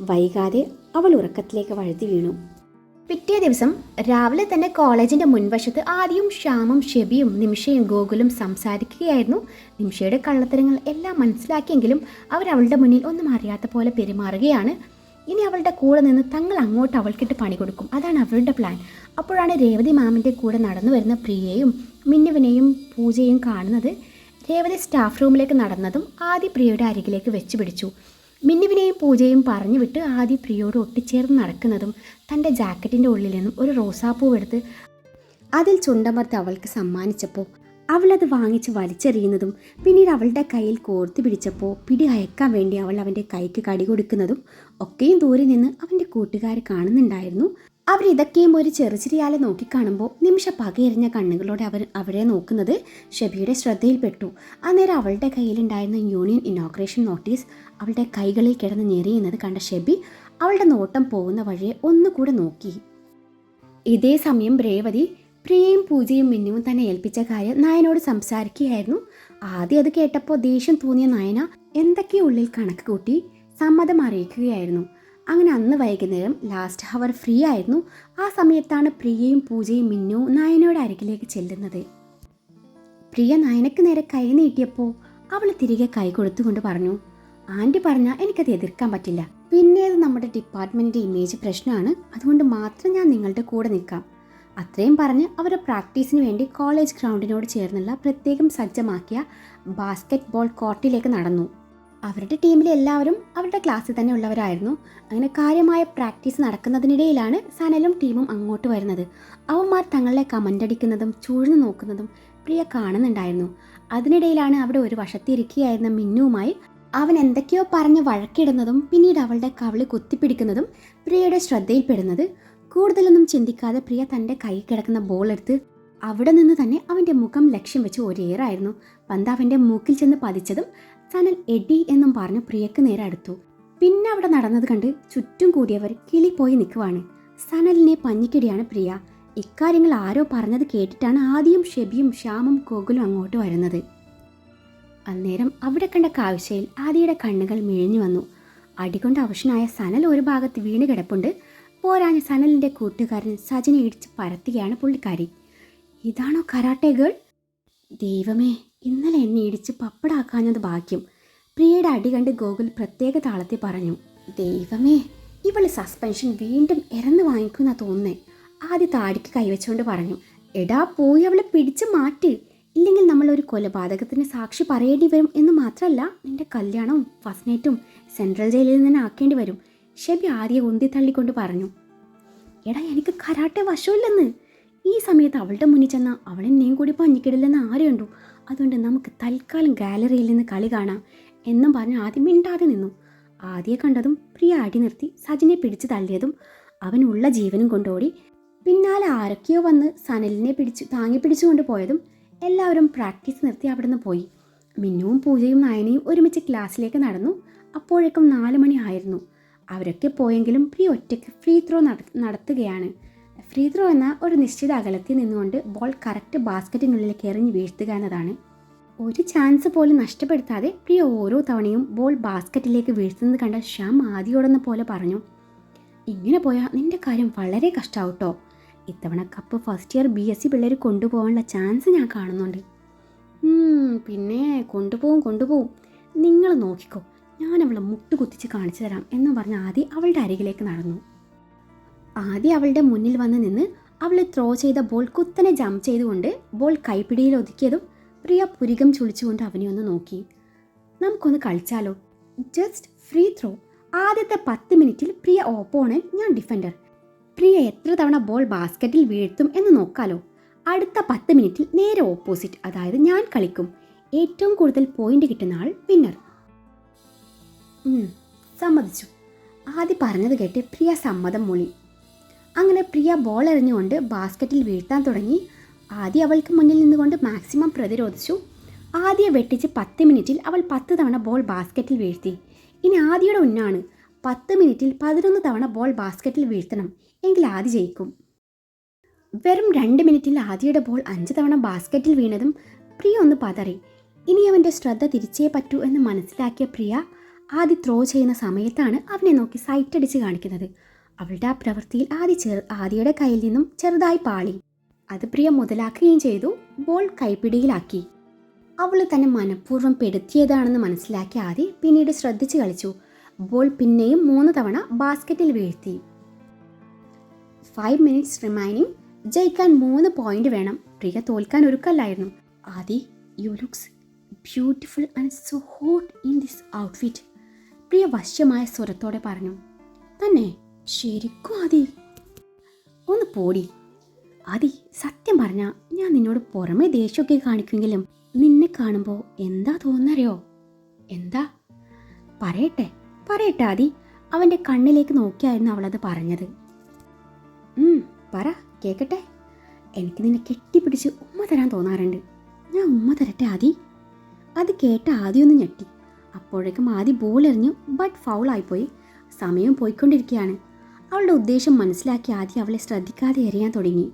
വൈകാതെ അവൾ ഉറക്കത്തിലേക്ക് വഴുതി വീണു. പിറ്റേ ദിവസം രാവിലെ തന്നെ കോളേജിന്റെ മുൻവശത്ത് ആദ്യം ശ്യാമും ഷെബിയും നിമിഷയും ഗോകുലും സംസാരിക്കുകയായിരുന്നു. നിമിഷയുടെ കള്ളത്തരങ്ങൾ എല്ലാം മനസ്സിലാക്കിയെങ്കിലും അവർ അവളുടെ മുന്നിൽ ഒന്നും അറിയാത്ത പോലെ പെരുമാറുകയാണ്. ഇനി അവളുടെ കൂടെ നിന്ന് തങ്ങൾ അങ്ങോട്ട് അവൾക്കിട്ട് പണി കൊടുക്കും. അതാണ് അവരുടെ പ്ലാൻ അപ്പോഴാണ് രേവതി മാമിന്റെ കൂടെ നടന്നു വരുന്ന പ്രിയയും മിന്നുവിനെയും പൂജയും കാണുന്നത്. രേവതി സ്റ്റാഫ് റൂമിലേക്ക് നടന്നതും ആദ്യ പ്രിയയുടെ അരികിലേക്ക് വെച്ച് പിടിച്ചു. മിന്നുവിനെയും പൂജയും പറഞ്ഞു വിട്ട് ആദ്യ പ്രിയോട് ഒട്ടിച്ചേർന്ന് നടക്കുന്നതും തന്റെ ജാക്കറ്റിന്റെ ഉള്ളിൽ നിന്നും ഒരു റോസാപ്പൂവ് എടുത്ത് അതിൽ ചുണ്ടമർത്ത് അവൾക്ക് സമ്മാനിച്ചപ്പോൾ അവളത് വാങ്ങിച്ച് വലിച്ചെറിയുന്നതും പിന്നീട് അവളുടെ കയ്യിൽ കോർത്തു പിടിച്ചപ്പോൾ പിടി അയക്കാൻ വേണ്ടി അവൾ അവന്റെ കൈക്ക് കടി കൊടുക്കുന്നതും ഒക്കെയും ദൂരെ നിന്ന് അവന്റെ കൂട്ടുകാർ കാണുന്നുണ്ടായിരുന്നു. അവരിതൊക്കെയും ഒരു ചെറുചിരിയാലെ നോക്കിക്കാണുമ്പോൾ നിമിഷ പകയെറിഞ്ഞ കണ്ണുകളോടെ അവർ അവരെ നോക്കുന്നത് ഷെബിയുടെ ശ്രദ്ധയിൽപ്പെട്ടു. അന്നേരം അവളുടെ കയ്യിലുണ്ടായിരുന്ന യൂണിയൻ ഇനോഗ്രേഷൻ നോട്ടീസ് അവളുടെ കൈകളിൽ കിടന്ന് ഞെറിയുന്നത് കണ്ട ഷെബി അവളുടെ നോട്ടം പോകുന്ന വഴിയെ ഒന്നുകൂടെ നോക്കി. ഇതേ സമയം രേവതി പ്രിയയും പൂജയും മിന്നുവും തന്നെ ഏൽപ്പിച്ച കാര്യം നായനോട് സംസാരിക്കുകയായിരുന്നു. ആദ്യം അത് കേട്ടപ്പോൾ ദേഷ്യം തോന്നിയ നായന എന്തൊക്കെയുള്ളിൽ കണക്ക് കൂട്ടി? സമ്മതം അറിയിക്കുകയായിരുന്നു. അങ്ങനെ അന്ന് വൈകുന്നേരം ലാസ്റ്റ് അവർ ഫ്രീ ആയിരുന്നു. ആ സമയത്താണ് പ്രിയയും പൂജയും മിന്നു നായനയുടെ അരികിലേക്ക് ചെല്ലുന്നത്. പ്രിയ നായനക്ക് നേരെ കൈ നീട്ടിയപ്പോൾ അവൾ തിരികെ കൈ കൊടുത്തുകൊണ്ട് പറഞ്ഞു ആന്റി പറഞ്ഞാൽ എനിക്കത് എതിർക്കാൻ പറ്റില്ല. പിന്നെ അത് നമ്മുടെ ഡിപ്പാർട്ട്മെന്റിന്റെ ഇമേജ് പ്രശ്നമാണ്. അതുകൊണ്ട് മാത്രം ഞാൻ നിങ്ങളുടെ കൂടെ നിൽക്കാം. അത്രയും പറഞ്ഞ് അവരുടെ പ്രാക്ടീസിന് വേണ്ടി കോളേജ് ഗ്രൗണ്ടിനോട് ചേർന്നുള്ള പ്രത്യേകം സജ്ജമാക്കിയ ബാസ്ക്കറ്റ് ബോൾ കോർട്ടിലേക്ക് നടന്നു. അവരുടെ ടീമിലെ എല്ലാവരും അവരുടെ ക്ലാസ്സിൽ തന്നെ ഉള്ളവരായിരുന്നു. അങ്ങനെ കാര്യമായ പ്രാക്ടീസ് നടക്കുന്നതിനിടയിലാണ് സനലും ടീമും അങ്ങോട്ട് വരുന്നത്. അവന്മാർ തങ്ങളെ കമന്റ് അടിക്കുന്നതും ചൂഴ്ന്നു നോക്കുന്നതും പ്രിയ കാണുന്നുണ്ടായിരുന്നു. അതിനിടയിലാണ് അവിടെ ഒരു വശത്തിരിക്കുകയായിരുന്ന മിന്നുവുമായി അവൻ എന്തൊക്കെയോ പറഞ്ഞ് വഴക്കിടുന്നതും പിന്നീട് അവളുടെ കവിളി കുത്തിപ്പിടിക്കുന്നതും പ്രിയയുടെ ശ്രദ്ധയിൽപ്പെടുന്നത്. കൂടുതലൊന്നും ചിന്തിക്കാതെ പ്രിയ തന്റെ കൈ കിടക്കുന്ന ബോൾ എടുത്ത് അവിടെ നിന്ന് തന്നെ അവന്റെ മുഖം ലക്ഷ്യം വെച്ച് ഒരേറായിരുന്നു. പന്ത് അവന്റെ മൂക്കിൽ ചെന്ന് പതിച്ചതും സനൽ എഡി എന്നും പറഞ്ഞ് പ്രിയക്ക് നേരെ അടുത്തു. പിന്നെ അവിടെ നടന്നത് കണ്ട് ചുറ്റും കൂടിയവർ കിളി പോയി നിൽക്കുവാണ്. സനലിനെ പഞ്ഞിക്കടിയാണ് പ്രിയ. ഇക്കാര്യങ്ങൾ ആരോ പറഞ്ഞത് കേട്ടിട്ടാണ് ആദ്യം ഷെബിയും ശ്യാമും കോകുലും അങ്ങോട്ട് വരുന്നത്. അന്നേരം അവിടെ കണ്ട കാഴ്ചയിൽ ആദിയുടെ കണ്ണുകൾ മിഴിഞ്ഞു വന്നു. അടികൊണ്ട് അവശനായ സനൽ ഒരു ഭാഗത്ത് വീണ് കിടപ്പുണ്ട്. പോരാഞ്ഞ് സനലിന്റെ കൂട്ടുകാരൻ സജിനെ ഇടിച്ച് പരത്തുകയാണ് പുള്ളിക്കാരി. ഇതാണോ കരാട്ടെ ഗേൾ? ദൈവമേ ഇന്നലെ എന്നെ ഇടിച്ച് പപ്പടാക്കാഞ്ഞത് ഭാഗ്യം. പ്രിയയുടെ അടി കണ്ട് ഗോകുൽ പ്രത്യേക താളത്തിൽ പറഞ്ഞു ദൈവമേ ഇവൾ സസ്പെൻഷൻ വീണ്ടും ഇറന്ന് വാങ്ങിക്കുന്ന തോന്നുന്നേ. ആദ്യ താടിക്ക് കൈവച്ചുകൊണ്ട് പറഞ്ഞു എടാ പോയി അവളെ പിടിച്ച് മാറ്റി. ഇല്ലെങ്കിൽ നമ്മൾ ഒരു കൊലപാതകത്തിന് സാക്ഷി പറയേണ്ടി വരും എന്ന് മാത്രമല്ല നിന്റെ കല്യാണവും ഫസ്റ്റ് നൈറ്റും സെൻട്രൽ ജയിലിൽ നിന്ന് ആക്കേണ്ടി വരും. ഷെബി ആദ്യ ഉന്തി തള്ളിക്കൊണ്ട് പറഞ്ഞു എടാ എനിക്ക് കരാട്ടെ വശമില്ലെന്ന്. ഈ സമയത്ത് അവളുടെ മുന്നിൽ ചെന്ന അവൾ എന്നെയും കൂടി പഞ്ഞിക്കിടില്ലെന്ന് ആര് കണ്ടു? അതുകൊണ്ട് നമുക്ക് തൽക്കാലം ഗാലറിയിൽ നിന്ന് കളി കാണാം എന്നും പറഞ്ഞ് ആദ്യം മിണ്ടാതെ നിന്നു. ആദ്യം കണ്ടതും പ്രിയ അടി നിർത്തി സജിനെ പിടിച്ചു തള്ളിയതും അവനുള്ള ജീവനും കൊണ്ടോടി. പിന്നാലെ ആരൊക്കെയോ വന്ന് സനലിനെ പിടിച്ചു താങ്ങി പിടിച്ചുകൊണ്ട് പോയതും എല്ലാവരും പ്രാക്ടീസ് നിർത്തി അവിടുന്ന് പോയി. മിന്നുവും പൂജയും നയനയും ഒരുമിച്ച് ക്ലാസ്സിലേക്ക് നടന്നു. അപ്പോഴേക്കും നാല് മണി ആയിരുന്നു. അവരൊക്കെ പോയെങ്കിലും പ്രിയ ഒറ്റയ്ക്ക് ഫ്രീ ത്രോ നടത്തുകയാണ്. ഫ്രീ ത്രോ എന്ന ഒരു നിശ്ചിത അകലത്തിൽ നിന്നുകൊണ്ട് ബോൾ കറക്റ്റ് ബാസ്ക്കറ്റിനുള്ളിലേക്ക് എറിഞ്ഞ് വീഴ്ത്തുക എന്നതാണ്. ഒരു ചാൻസ് പോലും നഷ്ടപ്പെടുത്താതെ പ്രിയ ഓരോ തവണയും ബോൾ ബാസ്ക്കറ്റിലേക്ക് വീഴ്ത്തുന്നത് കണ്ട ശ്യാം ആദ്യോടെന്ന പോലെ പറഞ്ഞു ഇങ്ങനെ പോയാൽ നിന്റെ കാര്യം വളരെ കഷ്ടാവട്ടോ ഇത്തവണ cup first year B S C പിള്ളേർ കൊണ്ടുപോകാനുള്ള ചാൻസ് ഞാൻ കാണുന്നുണ്ട്. പിന്നെ കൊണ്ടുപോകും കൊണ്ടുപോകും നിങ്ങൾ നോക്കിക്കോ. ഞാൻ അവളെ മുട്ടുകുത്തിച്ച് കാണിച്ചു തരാം എന്ന് പറഞ്ഞ് ആദ്യം അവളുടെ അരികിലേക്ക് നടന്നു. ആദ്യം അവളുടെ മുന്നിൽ വന്ന് നിന്ന് അവൾ ത്രോ ചെയ്ത ബോൾ കുത്തനെ ജമ്പ് ചെയ്തുകൊണ്ട് ബോൾ കൈപ്പിടിയിൽ ഒതുക്കിയതും പ്രിയ പുരികം ചുളിച്ചുകൊണ്ട് അവനെ ഒന്ന് നോക്കി. നമുക്കൊന്ന് കളിച്ചാലോ? ജസ്റ്റ് ഫ്രീ ത്രോ ആദ്യത്തെ പത്ത് മിനിറ്റിൽ പ്രിയ ഓപ്പോണന്റ് ഞാൻ ഡിഫൻഡർ പ്രിയ എത്ര തവണ ബോൾ ബാസ്ക്കറ്റിൽ വീഴ്ത്തും എന്ന് നോക്കാലോ? അടുത്ത പത്ത് മിനിറ്റിൽ നേരെ ഓപ്പോസിറ്റ് അതായത് ഞാൻ കളിക്കും. ഏറ്റവും കൂടുതൽ പോയിന്റ് കിട്ടുന്ന ആൾ വിന്നർ സമ്മതിച്ചു. ആദ്യം പറഞ്ഞത് കേട്ട് പ്രിയ സമ്മതം മൊഴി അങ്ങനെ പ്രിയ ബോൾ എറിഞ്ഞുകൊണ്ട് ബാസ്ക്കറ്റിൽ വീഴ്ത്താൻ തുടങ്ങി. ആദ്യം അവൾക്ക് മുന്നിൽ നിന്നുകൊണ്ട് മാക്സിമം പ്രതിരോധിച്ചു. ആദ്യ വെട്ടിച്ച് പത്ത് മിനിറ്റിൽ അവൾ പത്ത് തവണ ബോൾ ബാസ്ക്കറ്റിൽ വീഴ്ത്തി. ഇനി ആദ്യയുടെ ഉന്നാണ്. പത്ത് മിനിറ്റിൽ പതിനൊന്ന് തവണ ബോൾ ബാസ്ക്കറ്റിൽ വീഴ്ത്തണം. എങ്കിൽ ആദ്യ ജയിക്കും. വെറും രണ്ട് മിനിറ്റിൽ ആദ്യയുടെ ബോൾ അഞ്ച് തവണ ബാസ്ക്കറ്റിൽ വീണതും പ്രിയ ഒന്ന് പതറി. ഇനി അവന്റെ ശ്രദ്ധ തിരിച്ചേ പറ്റൂ എന്ന് മനസ്സിലാക്കിയ പ്രിയ ആദ്യ ത്രോ ചെയ്യുന്ന സമയത്താണ് അവനെ നോക്കി സൈറ്റ് അടിച്ച് കാണിക്കുന്നത്. അവളുടെ ആ പ്രവൃത്തിയിൽ ആദ്യ ചെറു ആദ്യയുടെ കയ്യിൽ നിന്നും ചെറുതായി പാളി. അത് പ്രിയ മുതലാക്കുകയും ചെയ്തു ബോൾ കൈപ്പിടിയിലാക്കി. അവൾ തന്നെ മനഃപൂർവം പെടുത്തിയതാണെന്ന് മനസ്സിലാക്കി ആദ്യ പിന്നീട് ശ്രദ്ധിച്ചു കളിച്ചു. ബോൾ പിന്നെയും മൂന്ന് തവണ ബാസ്ക്കറ്റിൽ വീഴ്ത്തി. ഫൈവ് മിനിറ്റ്സ് റിമൈനിങ് ജയിക്കാൻ മൂന്ന് പോയിന്റ് വേണം. പ്രിയ തോൽക്കാൻ ഒരുക്കല്ലായിരുന്നു. Adi you looks beautiful and so hot in this outfit Priya വശ്യമായ സ്വരത്തോടെ പറഞ്ഞു. തന്നെ ശരിക്കും ആദി. ഒന്ന് പോടി. ആദി സത്യം പറഞ്ഞ ഞാൻ നിന്നോട് പുറമെ ദേഷ്യമൊക്കെ കാണിക്കുമെങ്കിലും നിന്നെ കാണുമ്പോൾ എന്താ തോന്നറിയോ എന്താ? പറയട്ടെ പറയട്ടെ ആദി. അവന്റെ കണ്ണിലേക്ക് നോക്കിയായിരുന്നു അവളത് പറഞ്ഞത്. പറ കേക്കട്ടെ. എനിക്ക് നിന്നെ കെട്ടിപ്പിടിച്ച് ഉമ്മ തരാൻ തോന്നാറുണ്ട്. ഞാൻ ഉമ്മ തരട്ടെ ആദി? അത് കേട്ട ആദ്യമൊന്ന് ഞെട്ടി. അപ്പോഴേക്കും ആദി ബോൾ എറിഞ്ഞു ബട്ട് ഫൗളായിപ്പോയി. സമയം പോയിക്കൊണ്ടിരിക്കുകയാണ്. അവളുടെ ഉദ്ദേശം മനസ്സിലാക്കി ആദി അവളെ ശ്രദ്ധിക്കാതെ എറിയാൻ തുടങ്ങി.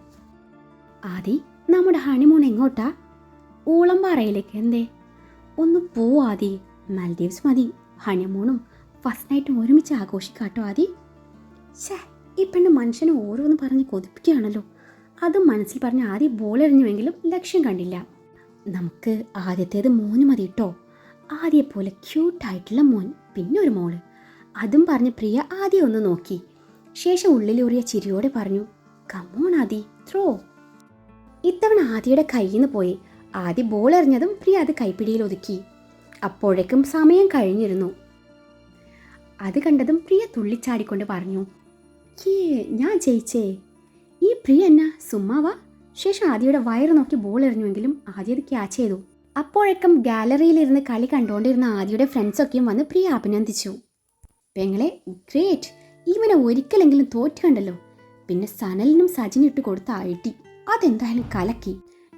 ആദി നമ്മുടെ ഹണിമൂൺ എങ്ങോട്ടാ? ഊളംപാറയിലേക്ക് എന്തേ? ഒന്ന് പോ ആദി. മാൽഡീവ്സ് മതി. ഹണിമൂണും ഫസ്റ്റ് നൈറ്റും ഒരുമിച്ച് ആഘോഷിക്കാട്ടോ ആദി. ഷേ ഈ പെണ്ണ് മനുഷ്യനെ ഓരോന്ന് പറഞ്ഞ് കൊതിപ്പിക്കുകയാണല്ലോ. അതും മനസ്സിൽ പറഞ്ഞ് ആദ്യം ബോളെറിഞ്ഞുവെങ്കിലും ലക്ഷ്യം കണ്ടില്ല. നമുക്ക് ആദ്യത്തേത് മോന് മതി കേട്ടോ ആദ്യപോലെ ക്യൂട്ടായിട്ടുള്ള മോൻ പിന്നെ ഒരു മോൾ. അതും പറഞ്ഞ് പ്രിയ ആദ്യം ഒന്ന് നോക്കി. ശേഷം ഉള്ളിലൂറിയ ചിരിയോടെ പറഞ്ഞു കമ്മോൺ ആദി ത്രോ ഇത്തവണ ആദിയുടെ കയ്യിൽ നിന്ന് പോയി. ആദി ബോൾ എറിഞ്ഞതും പ്രിയ അത് കൈപ്പിടിയിൽ ഒതുക്കി. അപ്പോഴേക്കും സമയം കഴിഞ്ഞിരുന്നു. അത് കണ്ടതും പ്രിയ തുള്ളിച്ചാടിക്കൊണ്ട് പറഞ്ഞു ഏ ഞാൻ ജയിച്ചേ. ഈ പ്രിയ എന്നാ സുമ്മാവാ ശേഷം ആദിയുടെ വയറ് നോക്കി ബോൾ എറിഞ്ഞുവെങ്കിലും ആദ്യ അത് ക്യാച്ച് ചെയ്തു. അപ്പോഴേക്കും ഗാലറിയിലിരുന്ന് കളി കണ്ടുകൊണ്ടിരുന്ന ആദിയുടെ ഫ്രണ്ട്സൊക്കെയും വന്ന് പ്രിയ അഭിനന്ദിച്ചു. പെങ്ങളെ ഗ്രേറ്റ് ഇവനെ ഒരിക്കലെങ്കിലും തോറ്റ് കണ്ടല്ലോ പിന്നെ സനലിനും സജിനിട്ട് കൊടുത്ത ഐട്ടി അതെന്തായാലും കലക്കി.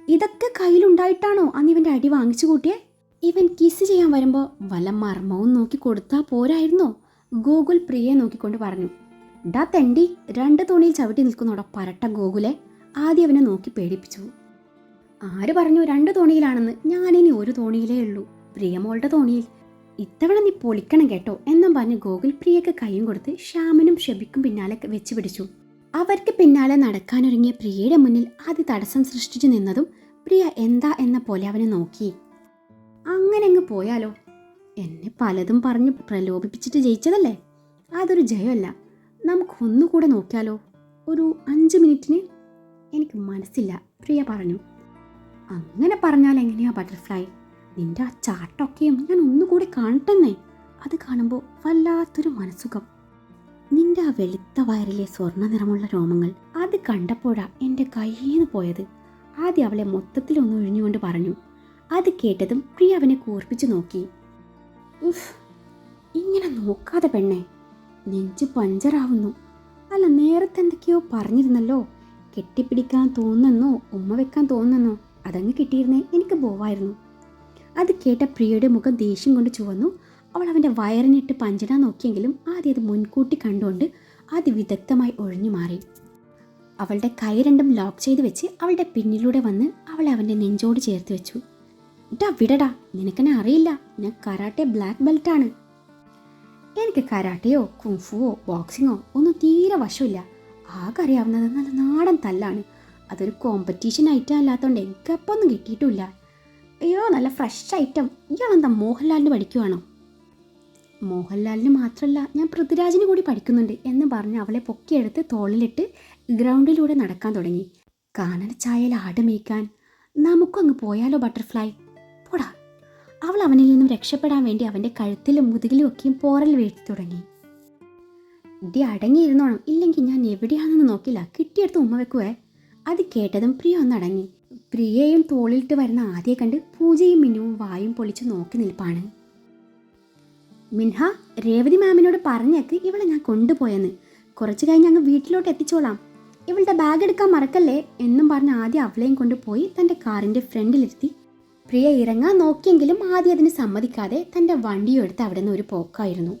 ഇതൊക്കെ കയ്യിലുണ്ടായിട്ടാണോ അന്ന് ഇവന്റെ അടി വാങ്ങിച്ചു കൂട്ടിയേ? ഇവൻ കിസ് ചെയ്യാൻ വരുമ്പോൾ വല്ല മർമ്മവും നോക്കി കൊടുത്താ പോരായിരുന്നോ? ഗോകുൽ പ്രിയെ നോക്കിക്കൊണ്ട് പറഞ്ഞു. ഡാ തെണ്ടി രണ്ട് തോണിയിൽ ചവിട്ടി നിൽക്കുന്നോടാ പരട്ട ഗോകുലെ. ആദ്യം അവനെ നോക്കി പേടിപ്പിച്ചു. ആര് പറഞ്ഞു രണ്ട് തോണിയിലാണെന്ന്? ഞാനിനി ഒരു തോണിയിലേ ഉള്ളൂ. പ്രിയമോളുടെ തോണിയിൽ. ഇത്തവണ നീ പൊളിക്കണം കേട്ടോ എന്നും പറഞ്ഞ് ഗോകുൽ പ്രിയക്ക് കൈയും കൊടുത്ത് ശ്യാമനും ഷബിക്കും പിന്നാലെ വെച്ച് പിടിച്ചു. അവർക്ക് പിന്നാലെ നടക്കാനൊരുങ്ങിയ പ്രിയയുടെ മുന്നിൽ ആദ്യ തടസ്സം സൃഷ്ടിച്ചു നിന്നതും പ്രിയ എന്താ എന്ന പോലെ അവനെ നോക്കി. അങ്ങനെ അങ്ങ് പോയാലോ? എന്നെ പലതും പറഞ്ഞ് പ്രലോഭിപ്പിച്ചിട്ട് ജയിച്ചതല്ലേ? അതൊരു ജയമല്ല. നമുക്കൊന്നുകൂടെ നോക്കിയാലോ? ഒരു അഞ്ച് മിനിറ്റിന്? എനിക്ക് മനസ്സില്ല പ്രിയ പറഞ്ഞു. അങ്ങനെ പറഞ്ഞാൽ എങ്ങനെയാ ബട്ടർഫ്ലൈ? നിന്റെ ആ ചാട്ടൊക്കെയും ഞാൻ ഒന്നുകൂടി കാണട്ടെന്നേ. അത് കാണുമ്പോൾ വല്ലാത്തൊരു മനസ്സുഖം. നിന്റെ ആ വെളുത്ത വയറിലെ സ്വർണ നിറമുള്ള രോമങ്ങൾ അത് കണ്ടപ്പോഴാ എന്റെ കയ്യിൽ നിന്ന് പോയത്. ആദ്യം അവളെ മൊത്തത്തിൽ ഒന്ന് ഒഴിഞ്ഞുകൊണ്ട് പറഞ്ഞു. അത് കേട്ടതും പ്രിയ അവനെ കൂർപ്പിച്ചു നോക്കി. ഉഫ് ഇങ്ങനെ നോക്കാതെ പെണ്ണെ നെഞ്ച് പഞ്ചറാവുന്നു. അല്ല നേരത്തെ എന്തൊക്കെയോ പറഞ്ഞിരുന്നല്ലോ. കെട്ടിപ്പിടിക്കാൻ തോന്നുന്നോ ഉമ്മ വെക്കാൻ തോന്നുന്നോ അതങ്ങ് കിട്ടിയിരുന്നേ എനിക്ക് പോവായിരുന്നു അത് കേട്ട പ്രിയയുടെ മുഖം ദേഷ്യം കൊണ്ട് ചുവന്നു. അവൾ അവന്റെ വയറിനിട്ട് പഞ്ചിടാൻ നോക്കിയെങ്കിലും ആദ്യം അത് മുൻകൂട്ടി കണ്ടുകൊണ്ട് ആദ്യ വിദഗ്ധമായി ഒഴിഞ്ഞു മാറി. അവളുടെ കൈ രണ്ടും ലോക്ക് ചെയ്ത് വെച്ച് അവളുടെ പിന്നിലൂടെ വന്ന് അവളെ അവന്റെ നെഞ്ചോട് ചേർത്ത് വെച്ചു. ഇട്ടാ വിടടാ. നിനക്കെന്നെ അറിയില്ല. ഞാൻ കരാട്ടെ ബ്ലാക്ക് ബെൽറ്റാണ് എനിക്ക് കരാട്ടയോ കുംഫുവോ ബോക്സിങ്ങോ ഒന്നും തീരെ വശമില്ല. ആകെ അറിയാവുന്നത് നല്ല നാടൻ തല്ലാണ്. അതൊരു കോമ്പറ്റീഷൻ ഐറ്റം അല്ലാത്തതുകൊണ്ട് എനിക്കപ്പൊന്നും കിട്ടിയിട്ടുമില്ല അയ്യോ നല്ല ഫ്രഷ് ഐറ്റം ഇയാളെന്താ മോഹൻലാലിന് പഠിക്കുവാണോ? മോഹൻലാലിന് മാത്രമല്ല ഞാൻ പൃഥ്വിരാജിന് കൂടി പഠിക്കുന്നുണ്ട് എന്ന് പറഞ്ഞ് അവളെ പൊക്കിയെടുത്ത് തോളിലിട്ട് ഗ്രൗണ്ടിലൂടെ നടക്കാൻ തുടങ്ങി. കാനന ചായയിൽ ആട് മേയ്ക്കാൻ. നമുക്കും അങ്ങ് പോയാലോ ബട്ടർഫ്ലൈ പോടാ. അവൾ അവനിൽ നിന്നും രക്ഷപ്പെടാൻ വേണ്ടി അവന്റെ കഴുത്തിലും മുതുകിലും ഒക്കെയും പോറൽ വീഴ്ത്തി തുടങ്ങി. ഇടി അടങ്ങിയിരുന്നോണം. ഇല്ലെങ്കിൽ ഞാൻ എവിടെയാണെന്ന് നോക്കില്ല. കിട്ടിയെടുത്ത് ഉമ്മ വെക്കുവേ. അത് കേട്ടതും പ്രിയ ഒന്നടങ്ങി പ്രിയയും തോളിലിട്ട് വരുന്ന ആദ്യം കണ്ട് പൂജയും മിന്നുവും വായും പൊളിച്ച് നോക്കി നിൽപ്പാണ്. മിൻഹ രേവതി മാമിനോട് പറഞ്ഞേക്ക് ഇവളെ ഞാൻ കൊണ്ടുപോയെന്ന്. കുറച്ച് കഴിഞ്ഞ് അങ്ങ് വീട്ടിലോട്ട് എത്തിച്ചോളാം. ഇവളുടെ ബാഗ് എടുക്കാൻ മറക്കല്ലേ എന്നും പറഞ്ഞ് ആദ്യം അവളെയും കൊണ്ടുപോയി തന്റെ കാറിന്റെ ഫ്രണ്ടിലിരുത്തി. പ്രിയ ഇറങ്ങാൻ നോക്കിയെങ്കിലും ആദ്യം അതിന് സമ്മതിക്കാതെ തന്റെ വണ്ടിയും എടുത്ത് അവിടെ നിന്ന് ഒരു പോക്കായിരുന്നു.